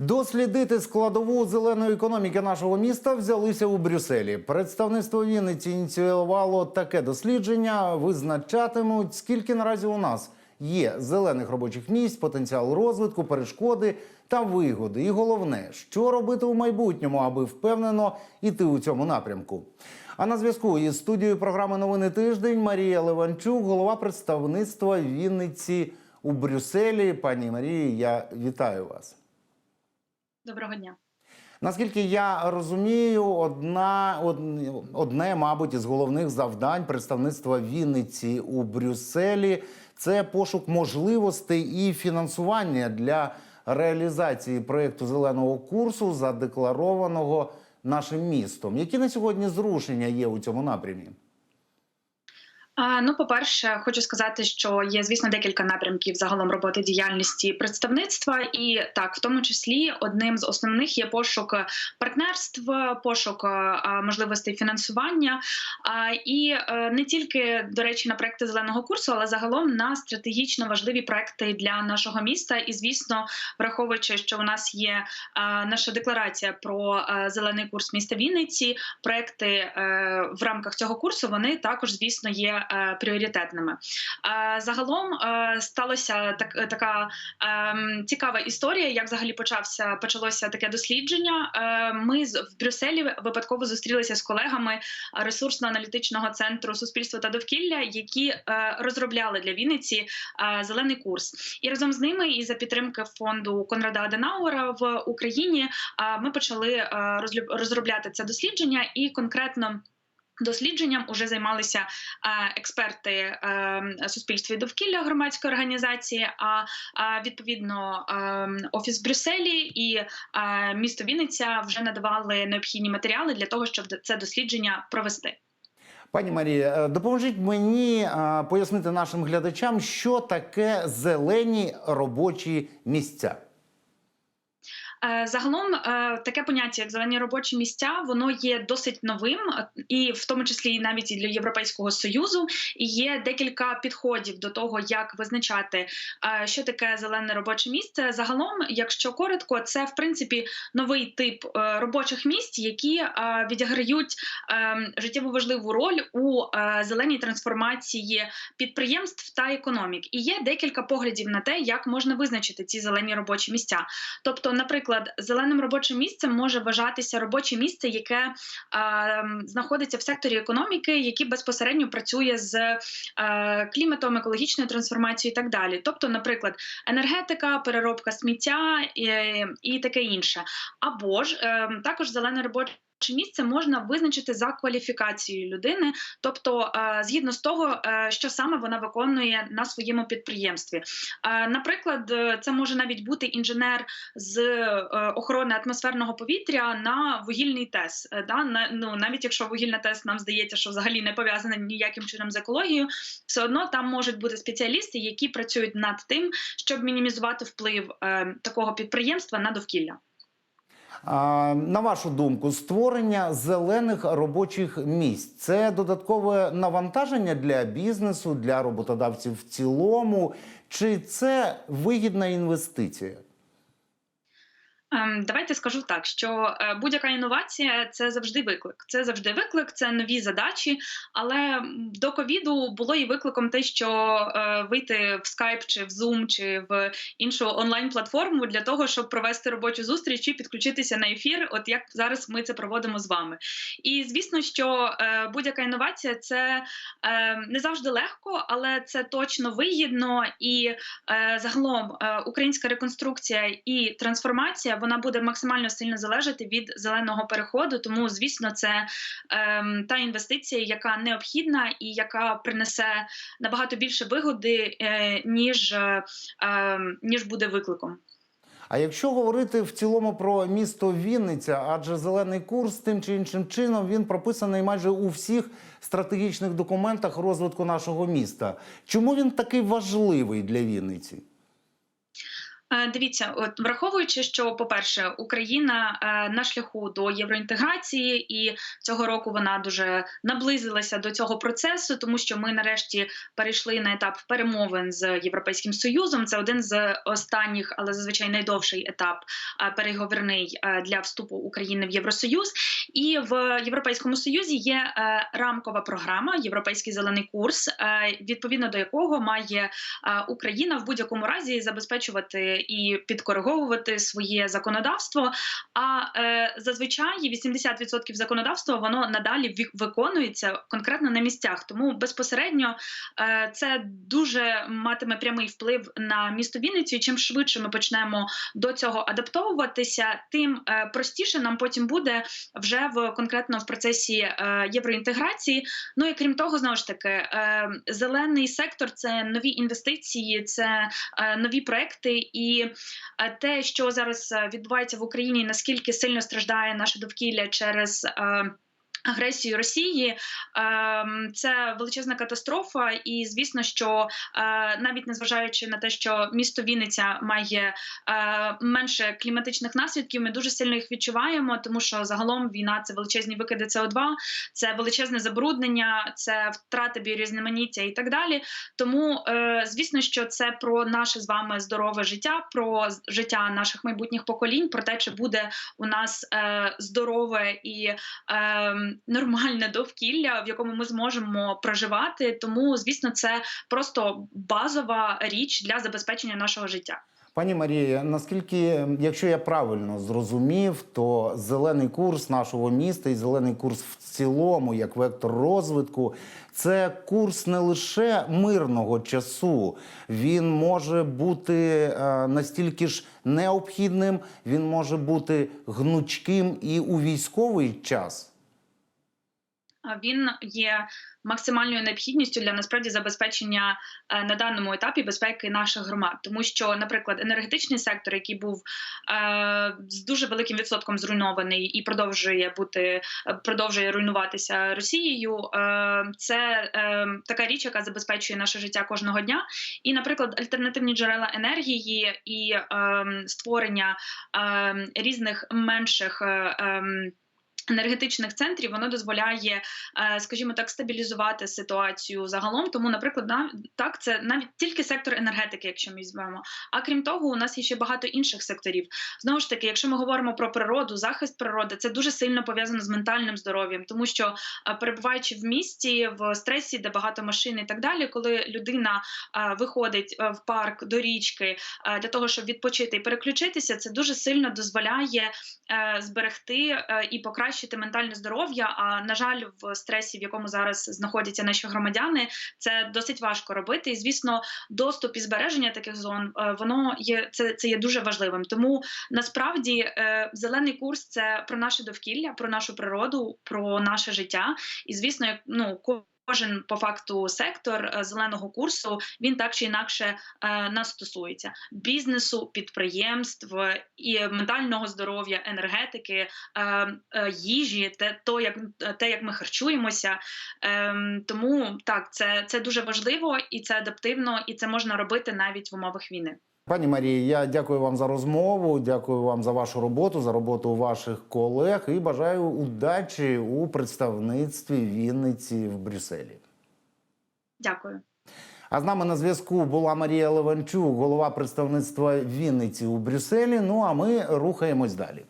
Дослідити складову зеленої економіки нашого міста взялися у Брюсселі. Представництво Вінниці ініціювало таке дослідження. Визначатимуть, скільки наразі у нас є зелених робочих місць, потенціал розвитку, перешкоди та вигоди. І головне, що робити у майбутньому, аби впевнено йти у цьому напрямку. А на зв'язку із студією програми Новини тиждень Марія Леванчук, голова представництва Вінниці у Брюсселі. Пані Марії, я вітаю вас. Доброго дня. Наскільки я розумію, одна одне, мабуть, із головних завдань представництва Вінниці у Брюсселі це пошук можливостей і фінансування для реалізації проєкту зеленого курсу, задекларованого нашим містом. Які на сьогодні зрушення є у цьому напрямі? Ну, по-перше, хочу сказати, що є, звісно, декілька напрямків загалом роботи діяльності представництва, і так, в тому числі, одним з основних є пошук партнерств, пошук а, можливостей фінансування. І е, не тільки, до речі, на проекти зеленого курсу, але загалом на стратегічно важливі проекти для нашого міста. І, звісно, враховуючи, що у нас є наша декларація про зелений курс міста Вінниці, проекти е, в рамках цього курсу вони також, звісно, є е, пріоритетними. Е, Загалом е, сталося так, така ем, цікава історія, як взагалі почався почалося таке дослідження. Е, Ми в Брюсселі випадково зустрілися з колегами ресурсно-аналітичного центру суспільства та довкілля, які е, розробляли для Вінниці е, зелений курс. І разом з ними, і за підтримки фонду Конрада Аденауера в Україні, е, ми почали е, розробляти це дослідження і конкретно. Дослідженням уже займалися е, експерти е, суспільства і довкілля громадської організації. А відповідно е, офіс в Брюсселі і місто Вінниця вже надавали необхідні матеріали для того, щоб це дослідження провести. Пані Марія, допоможіть мені пояснити нашим глядачам, що таке зелені робочі місця. Е, Загалом е, таке поняття, як зелені робочі місця, воно є досить новим, е, і в тому числі навіть і для Європейського союзу. І є декілька підходів до того, як визначати, що таке зелене робоче місце. Загалом, якщо коротко, це в принципі новий тип робочих місць, які відіграють життєво важливу роль у зеленій трансформації підприємств та економік. І є декілька поглядів на те, як можна визначити ці зелені робочі місця. Тобто, наприклад, зеленим робочим місцем може вважатися робоче місце, яке знаходиться в секторі економіки, який безпосередньо працює з е, кліматом, екологічною трансформацією і так далі. Тобто, наприклад, енергетика, переробка сміття і, і таке інше. Або ж е, також зелене робоче. Місце можна визначити за кваліфікацією людини, тобто е, згідно з того, е, що саме вона виконує на своєму підприємстві. Е, Наприклад, це може навіть бути інженер з охорони атмосферного повітря на вугільний тес. Да? Ну, навіть якщо вугільна тес нам здається, що взагалі не пов'язана ніяким чином з екологією, все одно там можуть бути спеціалісти, які працюють над тим, щоб мінімізувати вплив такого підприємства на довкілля. На вашу думку, створення зелених робочих місць це додаткове навантаження для бізнесу, для роботодавців в цілому, чи це вигідна інвестиція? Ем, Давайте скажу так, що е, будь-яка інновація це завжди виклик. Це завжди виклик, це нові задачі. Але до ковіду було і викликом те, що е, вийти в Skype чи в Zoom, чи в іншу онлайн-платформу для того, щоб провести робочу зустріч і підключитися на ефір. От як зараз ми це проводимо з вами. І звісно, що е, будь-яка інновація це не завжди легко, але це точно вигідно і загалом українська реконструкція і трансформація вона буде максимально сильно залежати від зеленого переходу. Тому, звісно, це ем, та інвестиція, яка необхідна і яка принесе набагато більше вигоди, е, ніж, е, ем, ніж буде викликом. А якщо говорити в цілому про місто Вінниця, адже зелений курс тим чи іншим чином він прописаний майже у всіх стратегічних документах розвитку нашого міста. Чому він такий важливий для Вінниці? Е, Дивіться, от враховуючи, що, по-перше, Україна е, на шляху до євроінтеграції, і цього року вона дуже наблизилася до цього процесу, тому що ми нарешті перейшли на етап перемовин з Європейським Союзом. Це один з останніх, але зазвичай найдовший етап е, переговорний для вступу України в Євросоюз. І в Європейському Союзі є рамкова програма Європейський зелений курс, відповідно до якого має Україна в будь-якому разі забезпечувати і підкориговувати своє законодавство. А е, зазвичай 80% законодавства воно надалі виконується конкретно на місцях. Тому безпосередньо е, це дуже матиме прямий вплив на місто Вінницю. І чим швидше ми почнемо до цього адаптовуватися, тим е, простіше нам потім буде вже в конкретно в процесі е, євроінтеграції. Ну і крім того, знову ж таки, е, зелений сектор це нові інвестиції, це е, нові проекти, і е, те, що зараз е, відбувається в Україні, наскільки сильно страждає наше довкілля через. Агресію Росії ем, це величезна катастрофа, і звісно, що е, навіть незважаючи на те, що місто Вінниця має е, менше кліматичних наслідків, ми дуже сильно їх відчуваємо, тому що загалом війна це величезні викиди СО2, це величезне забруднення, це втрати біорізноманіття і так далі. Тому, е, звісно, що це про наше з вами здорове життя, про життя наших майбутніх поколінь, про те, чи буде у нас здорове і е, нормальне довкілля, в якому ми зможемо проживати. Тому, звісно, це просто базова річ для забезпечення нашого життя. Пані Марія, наскільки, якщо я правильно зрозумів, то зелений курс нашого міста і зелений курс в цілому, як вектор розвитку, це курс не лише мирного часу. Він може бути е, настільки ж необхідним, він може бути гнучким і у військовий час. Він є максимальною необхідністю для насправді забезпечення е, на даному етапі безпеки наших громад, тому що, наприклад, енергетичний сектор, який був е, з дуже великим відсотком зруйнований і продовжує бути е, продовжує руйнуватися Росією. Це така річ, яка забезпечує наше життя кожного дня. І, наприклад, альтернативні джерела енергії і е, створення е, різних менших. Ем, Енергетичних центрів воно дозволяє, е, скажімо так, стабілізувати ситуацію загалом. Тому, наприклад, нав- так це навіть тільки сектор енергетики, якщо ми візьмемо. А крім того, у нас є ще багато інших секторів. Знову ж таки, якщо ми говоримо про природу, захист природи, це дуже сильно пов'язано з ментальним здоров'ям, тому що е, перебуваючи в місті, в стресі, де багато машин і так далі, коли людина е, виходить в парк до річки для того, щоб відпочити і переключитися, це дуже сильно дозволяє зберегти і покращити ментальне здоров'я. А на жаль, в стресі, в якому зараз знаходяться наші громадяни, це досить важко робити. І звісно, доступ і збереження таких зон е, воно є це, це є дуже важливим. Тому насправді е, зелений курс це про наше довкілля, про нашу природу, про наше життя. І звісно, як ну Кожен по факту сектор е, зеленого курсу він так чи інакше е, нас стосується бізнесу, підприємств і ментального здоров'я, енергетики, е, е, їжі, те, то як те, як ми харчуємося. Ем, тому так, це, це дуже важливо і це адаптивно, і це можна робити навіть в умовах війни. Пані Марії, я дякую вам за розмову. Дякую вам за вашу роботу, за роботу ваших колег і бажаю удачі у представництві Вінниці в Брюсселі. Дякую. А з нами на зв'язку була Марія Леванчук, голова представництва Вінниці у Брюсселі. Ну а ми рухаємось далі.